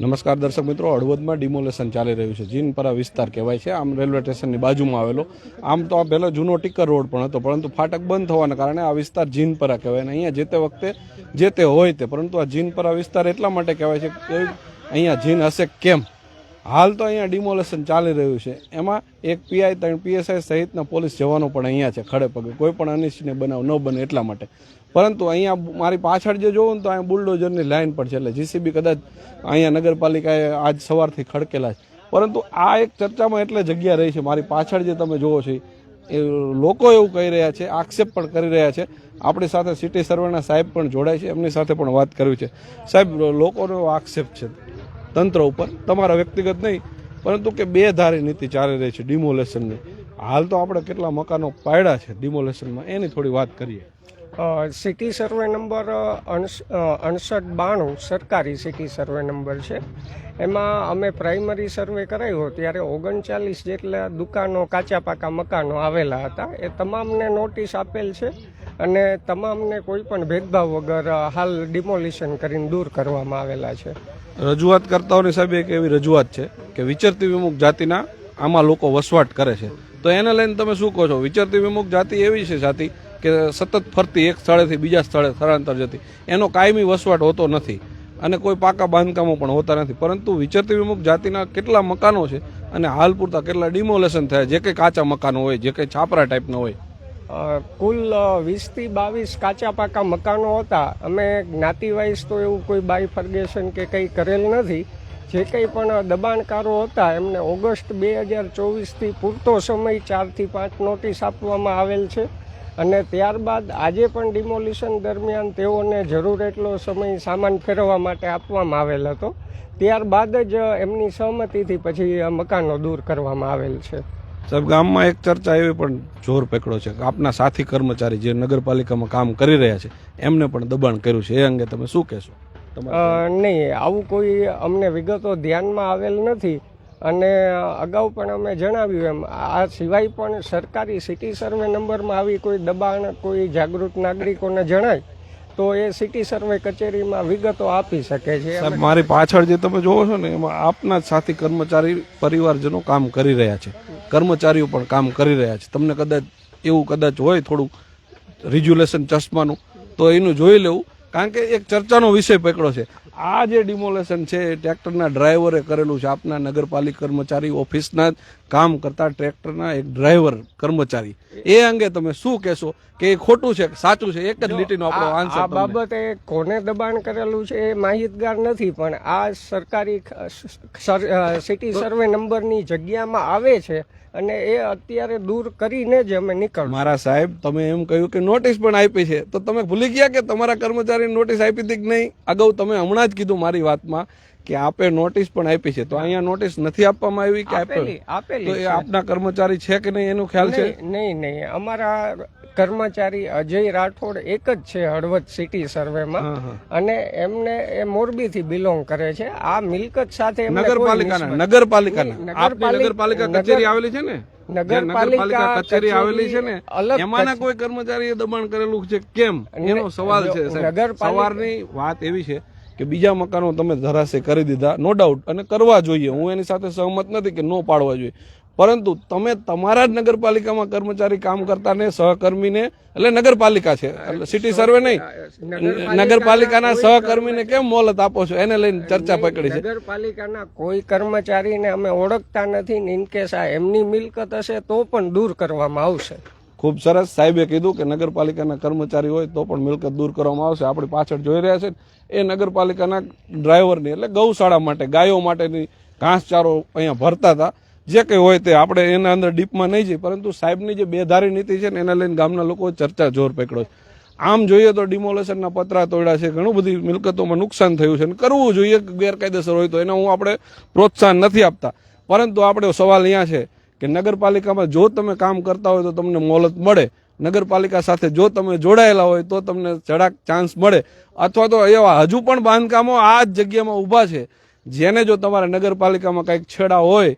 નમસ્કાર દર્શક મિત્રો, હળવદમાં ડિમોલેશન ચાલી રહ્યું છે. જીનપરા વિસ્તાર કહેવાય છે. આમ રેલવે સ્ટેશનની બાજુમાં આવેલો. આમ તો આ પહેલો જૂનો ટીકર રોડ પણ હતો, પરંતુ ફાટક બંધ થવાના કારણે આ વિસ્તાર જીનપરા કહેવાય અને અહીંયા જે તે વખતે જે તે હોય તે. પરંતુ આ જીનપરા વિસ્તાર એટલા માટે કહેવાય છે કે અહીંયા જીન હશે કેમ? હાલ તો અહીંયા ડિમોલેશન ચાલી રહ્યું છે. એમાં એક પીઆઈ ત્રણ પીએસઆઈ સહિતના પોલીસ જવાનો પણ અહીંયા છે, ખડે પગે. કોઈ પણ અનિચ્છનીય બનાવ ન બને એટલા માટે. પરંતુ અહીંયા મારી પાછળ જે જોવું ને તો અહીંયા બુલડોઝરની લાઈન પણ છે, એટલે જીસીબી કદાચ અહીંયા નગરપાલિકાએ આજ સવારથી ખડકેલા છે. પરંતુ આ એક ચર્ચામાં એટલે જગ્યા રહી છે. મારી પાછળ જે તમે જોવો છો, એ લોકો એવું કહી રહ્યા છે, આક્ષેપ પણ કરી રહ્યા છે. આપણી સાથે સિટી સર્વેના સાહેબ પણ જોડાય છે. એમની સાથે પણ વાત કરવી છે. સાહેબ, લોકોનો આક્ષેપ છે. તંત્ર ઉપર, તમારા વ્યક્તિગત નહીં, પરંતુ કે બે ધારી નીતિ ચાલી રહી છે ડિમોલેશનની. હાલ તો આપણે કેટલા મકાનો પાડ્યા છે ડિમોલેશનમાં, એની થોડી વાત કરીએ. સિટી સર્વે નંબર અડસઠ બાણું સરકારી સિટી સર્વે નંબર છે. એમાં અમે પ્રાઇમરી સર્વે કરાયો ત્યારે ઓગણચાલીસ જેટલા દુકાનો કાચા પાકા મકાનો આવેલા હતા. એ તમામને નોટિસ આપેલ છે અને તમામને કોઈ પણ ભેદભાવ વગર હાલ ડિમોલિશન કરીને દૂર કરવામાં આવેલા છે. રજૂઆત કરતાઓની સાહેબ એક એવી રજૂઆત છે કે વિચરતી વિમુખ જાતિના આમાં લોકો વસવાટ કરે છે. તો એને લઈને તમે શું કહો છો? વિચરતી વિમુખ જાતિ એવી છે જાતિ કે સતત ફરતી એક સ્થળેથી બીજા સ્થળે સ્થળાંતર જતી. એનો કાયમી વસવાટ હોતો નથી અને કોઈ પાકા બાંધકામો પણ હોતા નથી. પરંતુ વિચરતી વિમુખ જાતિના કેટલા મકાનો છે અને હાલ પૂરતા કેટલા ડિમોલેશન થયા, જે કંઈ કાચા મકાનો હોય, જે કંઈ છાપરા ટાઈપના હોય કુલ વીસથી બાવીસ કાચા પાકા મકાનો હતા. અમે જ્ઞાતિવાઇઝ તો એવું કોઈ બાયફર્ગેશન કે કંઈ કરેલ નથી. જે કંઈ પણ દબાણકારો હતા, એમને ઓગસ્ટ બે હજાર ચોવીસથી પૂરતો સમય ચારથી પાંચ નોટિસ આપવામાં આવેલ છે. અને ત્યારબાદ આજે પણ ડિમોલિશન દરમિયાન તેઓને જરૂર એટલો સમય સામાન ફેરવવા માટે આપવામાં આવેલ હતો. ત્યારબાદ જ એમની સહમતિથી પછી મકાનો દૂર કરવામાં આવેલ છે. સાહેબ ગામમાં એક ચર્ચા એવી પણ જોર પકડો છે કે આપના સાથી કર્મચારી જે નગરપાલિકામાં કામ કરી રહ્યા છે એમને પણ દબાણ કર્યું છે. એ અંગે તમે શું કહેશો? નહીં આવું કોઈ અમને વિગતો ધ્યાનમાં આવેલ નથી અને અગાઉ પણ અમે જણાવ્યું એમ આ સિવાય પણ સરકારી સિટી સર્વે નંબરમાં આવી કોઈ દબાણ કોઈ જાગૃત નાગરિકોને જણાય તો એ સિટી સર્વે કચેરીમાં વિગતો આપી શકે છે. સાહેબ, મારી પાછળ જે તમે જોવો છો ને, એમાં આપના જ સાથી કર્મચારી પરિવારજનો કામ કરી રહ્યા છે. કર્મચારીઓ પણ કામ કરી રહ્યા છે. તમને કદાચ એવું કદાચ હોય થોડું રિજ્યુલેશન ચશ્માનું, તો એનું જોઈ લેવું. કારણ કે એક ચર્ચાનો વિષય પકડો છે. આ જે ડિમોલેશન છે ટ્રેક્ટરના ડ્રાઈવરે કરેલું છે. આપના નગરપાલિકા કર્મચારી ઓફિસના કામ કરતા ટ્રેક્ટરના એક ડ્રાઈવર કર્મચારી. એ અંગે તમે શું કહેશો? કે એ ખોટું છે સાચું છે? એક જ લીટીનો આપણો આ આન્સર આ બાબતે કોને દબાણ કરેલું છે એ માહિતગાર નથી પણ આ સરકારી સિટી સર્વે નંબરની જગ્યામાં આવે છે અને એ અત્યારે દૂર કરીને જ અમે નીકળ મારા સાહેબ તમે એમ કહ્યું કે નોટિસ પણ આપી છે. તો તમે ભૂલી ગયા કે તમારા કર્મચારીને નોટિસ આપી હતી કે નહીં? અગાઉ તમે હમણાં જ કીધું મારી વાતમાં કે આપે નોટિસ પણ આપી છે. તો અહીંયા નોટિસ નથી આપવામાં આવી કે આપેલી આપેલી તો એ આપના કર્મચારી છે કે નહીં એનો ખ્યાલ છે? નહીં નહીં અમારા કર્મચારી અજય રાઠોડ એક જ છે હળવદ સિટી સર્વેમાં. અને એમને એ મોરબીથી બિલોંગ કરે છે. આ મિલકત સાથે નગરપાલિકાના નગરપાલિકાના. નગરપાલિકા- નગરપાલિકા કચેરી આવેલી છે ને? નગરપાલિકા કચેરી આવેલી છે ને એમાંના કોઈ કર્મચારીએ દબાણ કરેલું છે? કેમ? એનો સવાલ છે સવારની વાત એવી છે કે બીજા મકાનો તમે ધરાશે કરી દીધા નો ડાઉટ અને કરવા જોઈએ. હું એની સાથે સહમત નથી કે નો પાડવા જોઈએ. પરંતુ તમે તમારા જ નગરપાલિકામાં કર્મચારી કામ કરતા ને સહકર્મીને એટલે નગરપાલિકા છે. એટલે સિટી સર્વે નહીં. નગરપાલિકાના સહકર્મીને કેમ મોલત આપો છો? એને લઈને ચર્ચા પકડી છે. નગરપાલિકાના કોઈ કર્મચારીને અમે ઓળખતા નથી ને ઇન આ એમની મિલકત હશે તો પણ દૂર કરવામાં આવશે. ખૂબ સરસ. સાહેબે કીધું કે નગરપાલિકાના કર્મચારી હોય તો પણ મિલકત દૂર કરવામાં આવશે. આપણી પાછળ જોઈ રહ્યા છે એ નગરપાલિકાના ડ્રાઈવરની, એટલે ગૌશાળા માટે, ગાયો માટેની ઘાસચારો અહીંયા ભરતા હતા. જે કંઈ હોય તે આપણે એના અંદર ડીપમાં નહીં જઈએ. પરંતુ સાહેબની જે બેધારી નીતિ છે ને, એના લઈને ગામના લોકો ચર્ચા જોર પકડો છે. આમ જોઈએ તો ડિમોલેશનના પતરા તોડ્યા છે. ઘણું બધી મિલકતોમાં નુકસાન થયું છે. અને કરવું જોઈએ ગેરકાયદેસર હોય તો એને હું આપણે પ્રોત્સાહન નથી આપતા. પરંતુ આપણે સવાલ અહીંયા છે. કે નગરપાલિકામાં જો તમે કામ કરતા હોય તો તમને મોલત મળે. નગરપાલિકા સાથે જો તમે જોડાયેલા હોય તો તમને ચડાક ચાન્સ મળે. અથવા તો એવા હજુ પણ બાંધકામો આ જ જગ્યામાં ઊભા છે. જેને જો તમારા નગરપાલિકામાં કંઈક છેડા હોય,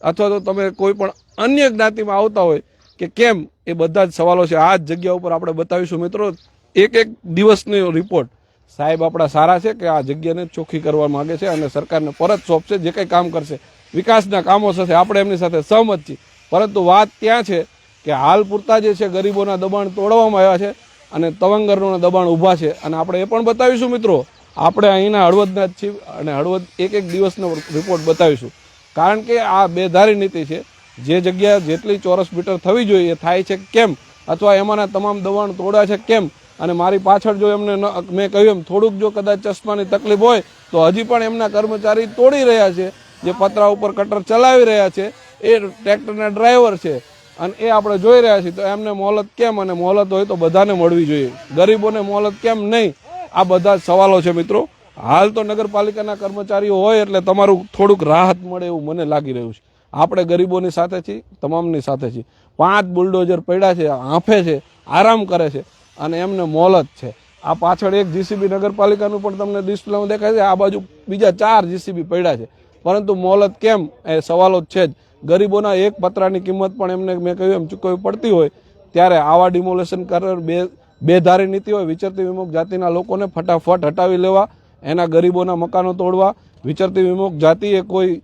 અથવા તો તમે કોઈ પણ અન્ય જ્ઞાતિમાં આવતા હોય, કે કેમ? એ બધા જ સવાલો છે. આ જ જગ્યા ઉપર આપણે બતાવીશું મિત્રો. એક એક દિવસનો રિપોર્ટ સાહેબ આપણા સારા છે કે આ જગ્યાને ચોખ્ખી કરવા માગે છે અને સરકારને પરત સોંપશે, જે કંઈ કામ કરશે. વિકાસના કામો સાથે આપણે એમની સાથે સહમત છીએ. પરંતુ વાત ત્યાં છે કે હાલ પૂરતા જે છે ગરીબોના દબાણ તોડવામાં આવ્યા છે અને તવંગરોના દબાણ ઊભા છે. અને આપણે એ પણ બતાવીશું મિત્રો, આપણે અહીંના હળવદના જ છીએ અને હળવદ એક એક દિવસનો રિપોર્ટ બતાવીશું. કારણ કે આ બેધારી નીતિ છે, જે જગ્યા જેટલી ચોરસ મીટર થવી જોઈએ એ થાય છે કેમ? અથવા એમાંના તમામ દબાણ તોડ્યા છે કેમ? અને મારી પાછળ જો એમને મેં કહ્યું એમ, થોડુંક જો કદાચ ચશ્માની તકલીફ હોય, તો હજી પણ એમના કર્મચારી તોડી રહ્યા છે. જે પતરા ઉપર કટર ચલાવી રહ્યા છે, એ ટ્રેક્ટરના ડ્રાઈવર છે. અને એ આપણે જોઈ રહ્યા છીએ, તો એમને મોહલત કેમ અને મોહલત હોય તો બધાને મળવી જોઈએ. ગરીબોને મોહલત કેમ નહીં? આ બધા સવાલો છે મિત્રો. હાલ તો નગરપાલિકાના કર્મચારીઓ હોય એટલે તમારું થોડુંક રાહત મળે એવું મને લાગી રહ્યું છે. આપણે ગરીબોની સાથે છીએ, તમામની સાથે છીએ. પાંચ બુલડોઝર પડ્યા છે, આંફે છે, આરામ કરે છે અને એમને મોલત છે. આ પાછળ એક જીસીબી નગરપાલિકાનું પણ તમને ડિસ્પ્લેમાં દેખાય છે, આ બાજુ બીજા ચાર જીસીબી પડ્યા છે. પરંતુ મોહલત કેમ? એ સવાલો છે જ. ગરીબોના એક પતરાની કિંમત પણ એમને મેં કહ્યું, એમ ચૂકવવી પડતી હોય, ત્યારે આવા ડિમોલેશન કર બે, બેધારી નીતિ હોય, વિચરતી વિમુખ જાતિના લોકોને ફટાફટ હટાવી લેવા, એના ગરીબોના મકાનો તોડવા, વિચરતી વિમુખ જાતિ એ કોઈ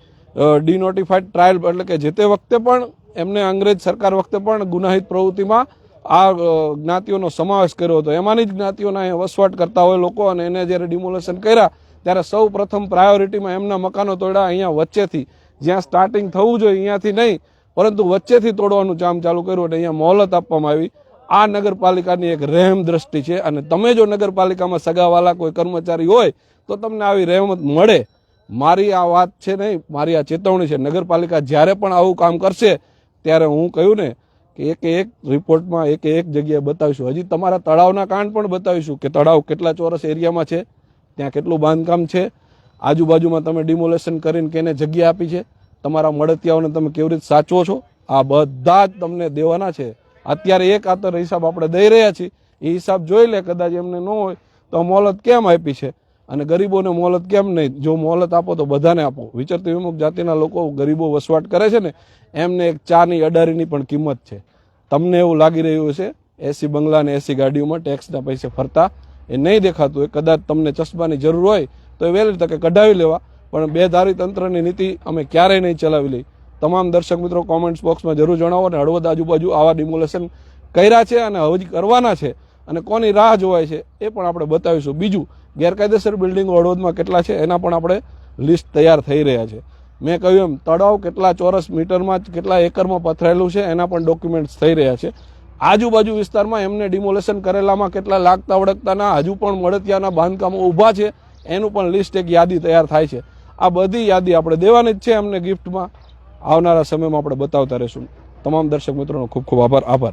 ડિનોટિફાઈડ ટ્રાયલ એટલે કે જે તે વખતે પણ, એમને અંગ્રેજ સરકાર વખતે પણ ગુનાહિત પ્રવૃત્તિમાં આ જ્ઞાતિઓનો સમાવેશ કર્યો હતો. એમાંની જ જ્ઞાતિઓના વસવાટ કરતા હોય લોકો અને એને જ્યારે ડિમોલેશન કર્યા ત્યારે સૌ પ્રથમ પ્રાયોરિટીમાં એમના મકાનો તોડ્યા અહીંયા વચ્ચેથી. જ્યાં સ્ટાર્ટિંગ થવું જોઈએ અહીંયાથી નહીં, પરંતુ વચ્ચેથી તોડવાનું કામ ચાલુ કર્યું અને અહીંયા મોહલત આપવામાં આવી. આ નગરપાલિકાની એક રહેમ દ્રષ્ટિ છે અને તમે જો નગરપાલિકામાં સગાવાલા કોઈ કર્મચારી હોય, તો તમને આવી રહેમત મળે. મારી આ વાત છે નહીં, મારી આ ચેતવણી છે. નગરપાલિકા જ્યારે પણ આવું કામ કરશે, ત્યારે હું કહ્યું ને કે એક એક રિપોર્ટમાં એક એક જગ્યાએ બતાવીશું. હજી તમારા તળાવના કાંડ પણ બતાવીશું કે તળાવ કેટલા ચોરસ એરિયામાં છે. ત્યાં કેટલું બાંધકામ છે? આજુબાજુમાં તમે ડિમોલેશન કરીને કેને જગ્યા આપી છે? તમારા મળતિયાઓને તમે કેવી રીતે સાચવો છો? આ બધા જ તમને દેવાના છે. અત્યારે એક આતર હિસાબ આપણે દઈ રહ્યા છીએ. એ હિસાબ જોઈ લે, કદાચ એમને ન હોય, તો મોહલત કેમ આપી છે? અને ગરીબોને મોહલત કેમ નહીં? જો મોહલત આપો તો બધાને આપો. વિચરતી વિમુખ જાતિના લોકો ગરીબો વસવાટ કરે છે ને, એમને એક ચાની અડારીની પણ કિંમત છે. તમને એવું લાગી રહ્યું હશે, એસી બંગલા અને એસી ગાડીઓમાં ટેક્સના પૈસે ફરતા એ નહીં દેખાતું, એ કદાચ તમને ચશ્માની જરૂર હોય તો એ વહેલી તકે કઢાવી લેવા. પણ બેધારી તંત્રની નીતિ અમે ક્યારેય નહીં ચલાવી લઈ. તમામ દર્શક મિત્રો કોમેન્ટ્સ બોક્સમાં જરૂર જણાવો અને હળવદ આજુબાજુ આવા ડિમોલેશન કર્યા છે અને હજી કરવાના છે અને કોની રાહ જોવાય છે એ પણ આપણે બતાવીશું. બીજું, ગેરકાયદેસર બિલ્ડિંગો હળવદમાં કેટલા છે એના પણ આપણે લિસ્ટ તૈયાર થઈ રહ્યા છે. મેં કહ્યું એમ, તળાવ કેટલા ચોરસ મીટરમાં કેટલા એકરમાં પથરાયેલું છે એના પણ ડોક્યુમેન્ટ્સ થઈ રહ્યા છે. આજુબાજુ વિસ્તારમાં એમને ડિમોલેશન કરેલામાં કેટલા લાગતા વળગતાના, હજુ પણ મળતિયાના બાંધકામો ઊભા છે. એનું પણ લિસ્ટ એક યાદી તૈયાર થાય છે. આ બધી યાદી આપણે દેવાની જ છે એમને ગિફ્ટમાં આવનારા સમયમાં આપણે બતાવતા રહીશું. તમામ દર્શક મિત્રોનો ખૂબ ખૂબ આભાર. આભાર.